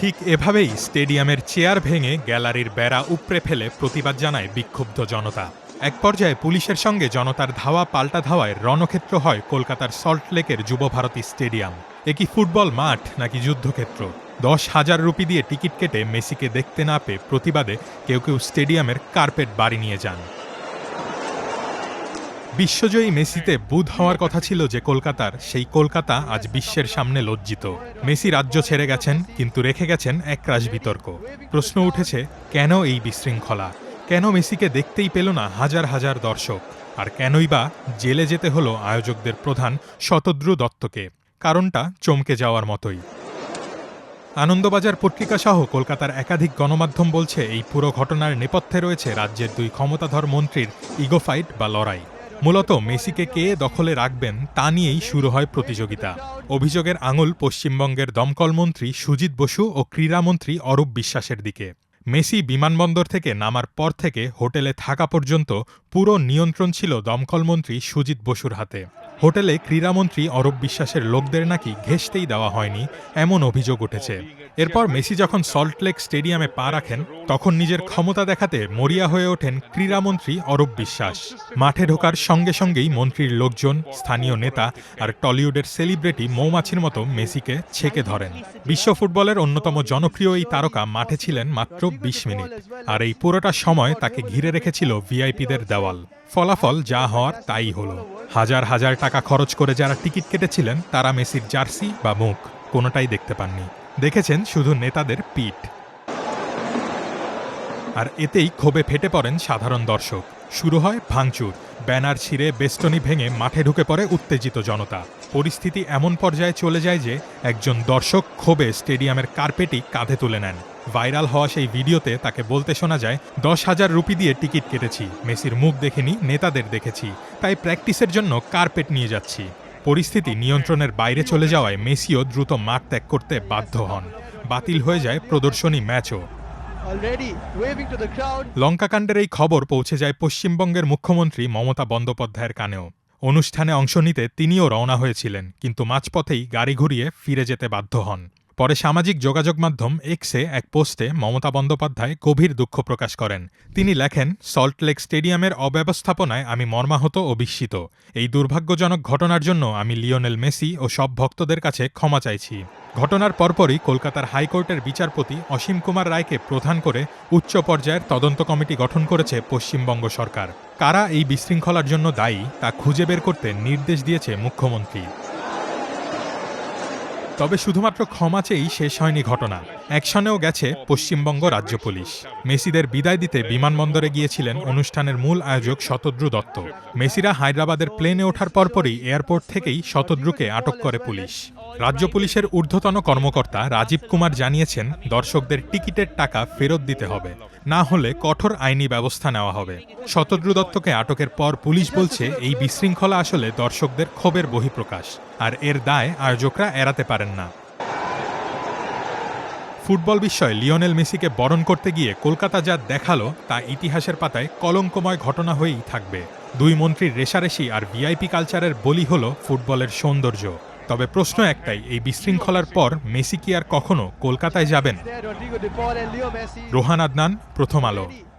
ঠিক এভাবেই স্টেডিয়ামের চেয়ার ভেঙে গ্যালারির বেড়া উপড়ে ফেলে প্রতিবাদ জানায় বিক্ষুব্ধ জনতা। এক পর্যায়ে পুলিশের সঙ্গে জনতার ধাওয়া পাল্টা ধাওয়ায় রণক্ষেত্র হয় কলকাতার সল্টলেকের যুবভারতী স্টেডিয়াম। এ কি ফুটবল মাঠ নাকি যুদ্ধক্ষেত্র? দশ হাজার রুপি দিয়ে টিকিট কেটে মেসিকে দেখতে না পেয়ে প্রতিবাদে কেউ কেউ স্টেডিয়ামের কার্পেট বাড়ি নিয়ে যান। বিশ্বজয়ী মেসিতে বুধ হওয়ার কথা ছিল যে কলকাতার, সেই কলকাতা আজ বিশ্বের সামনে লজ্জিত। মেসি রাজ্য ছেড়ে গেছেন, কিন্তু রেখে গেছেন এক একরাশ বিতর্ক। প্রশ্ন উঠেছে, কেন এই বিশৃঙ্খলা? কেন মেসিকে দেখতেই পেল না হাজার হাজার দর্শক? আর কেনই বা জেলে যেতে হলো আয়োজকদের প্রধান শতদ্রু দত্তকে? কারণটা চমকে যাওয়ার মতোই। আনন্দবাজার পত্রিকা সহ কলকাতার একাধিক গণমাধ্যম বলছে, এই পুরো ঘটনার নেপথ্যে রয়েছে রাজ্যের দুই ক্ষমতাধর মন্ত্রীর ইগোফাইট বা লড়াই। মূলত মেসিকে কে দখলে রাখবেন তা নিয়েই শুরু হয় প্রতিযোগিতা। অভিযোগের আঙুল পশ্চিমবঙ্গের দমকল মন্ত্রী সুজিত বসু ও ক্রীড়ামন্ত্রী অরূপ বিশ্বাসের দিকে। মেসি বিমানবন্দর থেকে নামার পর থেকে হোটেলে থাকা পর্যন্ত পুরো নিয়ন্ত্রণ ছিল দমকল মন্ত্রী সুজিত বসুর হাতে। হোটেলে ক্রীড়ামন্ত্রী অরূপ বিশ্বাসের লোকদের নাকি ঘেসতেই দেওয়া হয়নি, এমন অভিযোগ উঠেছে। এরপর মেসি যখন সল্টলেক স্টেডিয়ামে পা রাখেন, তখন নিজের ক্ষমতা দেখাতে মরিয়া হয়ে ওঠেন ক্রীড়ামন্ত্রী অরূপ বিশ্বাস। মাঠে ঢোকার সঙ্গে সঙ্গেই মন্ত্রীর লোকজন, স্থানীয় নেতা আর টলিউডের সেলিব্রিটি মৌমাছির মতো মেসিকে ছেকে ধরেন। বিশ্ব ফুটবলের অন্যতম জনপ্রিয় এই তারকা মাঠে ছিলেন মাত্র বিশ মিনিট, আর এই পুরোটা সময় তাকে ঘিরে রেখেছিল ভিআইপিদের দেওয়াল। ফলাফল যা হওয়ার তাই হলো। হাজার হাজার টাকা খরচ করে যারা টিকিট কেটেছিলেন, তারা মেসির জার্সি বা মুখ, কোনোটাই দেখতে পাননি। দেখেছেন শুধু নেতাদের পিঠ। আর এতেই ক্ষোভে ফেটে পড়েন সাধারণ দর্শক। শুরু হয় ভাঙচুর। ব্যানার ছিঁড়ে বেষ্টনী ভেঙে মাঠে ঢুকে পড়ে উত্তেজিত জনতা। পরিস্থিতি এমন পর্যায়ে চলে যায় যে একজন দর্শক ক্ষোভে স্টেডিয়ামের কার্পেটই কাঁধে তুলে নেন। ভাইরাল হওয়া সেই ভিডিওতে তাকে বলতে শোনা যায়, দশ হাজার রুপি দিয়ে টিকিট কেটেছি। মেসির মুখ দেখিনি, নেতাদের দেখেছি। তাই প্র্যাকটিসের জন্য কার্পেট নিয়ে যাচ্ছি। পরিস্থিতি নিয়ন্ত্রণের বাইরে চলে যাওয়ায় মেসিও দ্রুত মাঠ ত্যাগ করতে বাধ্য হন। বাতিল হয়ে যায় প্রদর্শনী ম্যাচও. লঙ্কাকাণ্ডের এই খবর পৌঁছে যায় পশ্চিমবঙ্গের মুখ্যমন্ত্রী মমতা বন্দ্যোপাধ্যায়ের কানেও। অনুষ্ঠানে অংশ নিতে তিনিও রওনা হয়েছিলেন কিন্তু মাঝপথেই গাড়ি ঘুরিয়ে ফিরে যেতে বাধ্য হন। পরে সামাজিক যোগাযোগ মাধ্যম এক্সে এক পোস্টে মমতা বন্দ্যোপাধ্যায় গভীর দুঃখ প্রকাশ করেন। তিনি লেখেন সল্টলেক স্টেডিয়ামের অব্যবস্থাপনায় আমি মর্মাহত ও বিস্মিত। এই দুর্ভাগ্যজনক ঘটনার জন্য আমি লিওনেল মেসি ও সব ভক্তদের কাছে ক্ষমা চাইছি। ঘটনার পরপরই কলকাতার হাইকোর্টের বিচারপতি অসীম কুমার রায়কে প্রধান করে উচ্চ পর্যায়ের তদন্ত কমিটি গঠন করেছে পশ্চিমবঙ্গ সরকার। কারা এই বিশৃঙ্খলার জন্য দায়ী তা খুঁজে বের করতে নির্দেশ দিয়েছে মুখ্যমন্ত্রী। তবে শুধুমাত্র ক্ষমা চেয়েই শেষ হয়নি ঘটনা। অ্যাকশনেও গেছে পশ্চিমবঙ্গ রাজ্য পুলিশ। মেসিদের বিদায় দিতে বিমানবন্দরে গিয়েছিলেন অনুষ্ঠানের মূল আয়োজক শতদ্রু দত্ত। মেসিরা হায়দ্রাবাদের প্লেনে ওঠার পরপরই এয়ারপোর্ট থেকেই শতদ্রুকে আটক করে পুলিশ। রাজ্য পুলিশের ঊর্ধ্বতন কর্মকর্তা রাজীব কুমার জানিয়েছেন, দর্শকদের টিকিটের টাকা ফেরত দিতে হবে। না হলে কঠোর আইনি ব্যবস্থা নেওয়া হবে। শতদ্রু দত্তকে আটকের পর পুলিশ বলছে, এই বিশৃঙ্খলা আসলে দর্শকদের ক্ষোভের বহিঃপ্রকাশ। আর এর দায় আয়োজকরা এড়াতে পারেন না। ফুটবল বিষয়ে লিওনেল মেসিকে বরণ করতে গিয়ে কলকাতা যা দেখাল তা ইতিহাসের পাতায় কলঙ্কময় ঘটনা হয়েই থাকবে দুই মন্ত্রীর রেশারেশি আর ভিআইপি কালচারের বলি হল ফুটবলের সৌন্দর্য তবে প্রশ্ন একটাই এই বিশৃঙ্খলার পর মেসি কি আর কখনো কলকাতায় যাবেন. রোহান আদনান প্রথম আলো.